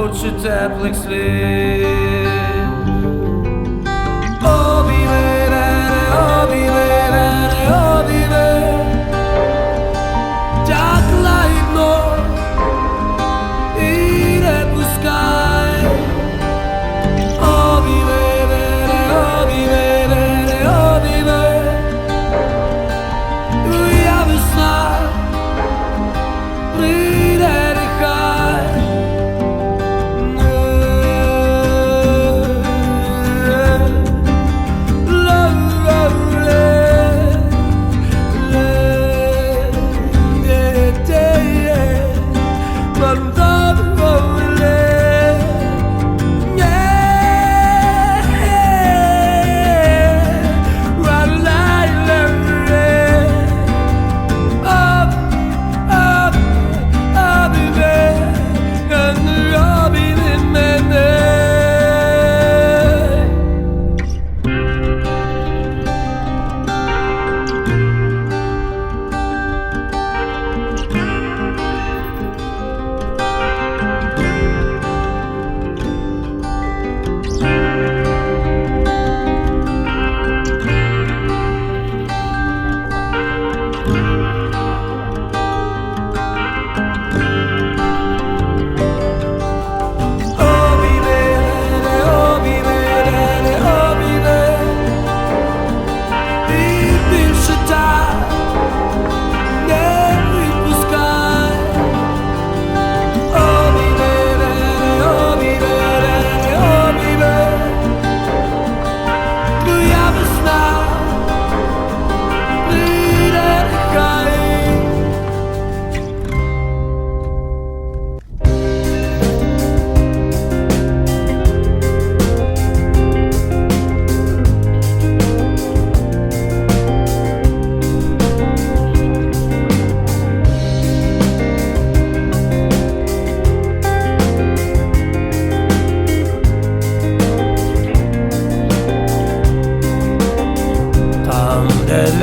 oczy ciepłych ślin.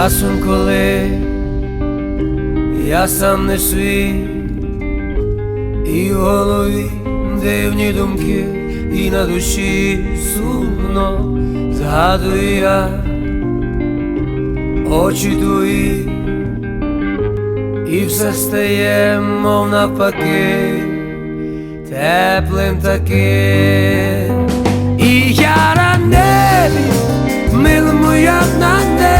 Часом, коли я сам не свій, і в голові дивні думки, і на душі сумно згадую я очі твої, і все стає, мов навпаки, теплим таким, і я на небі, милому я на небі.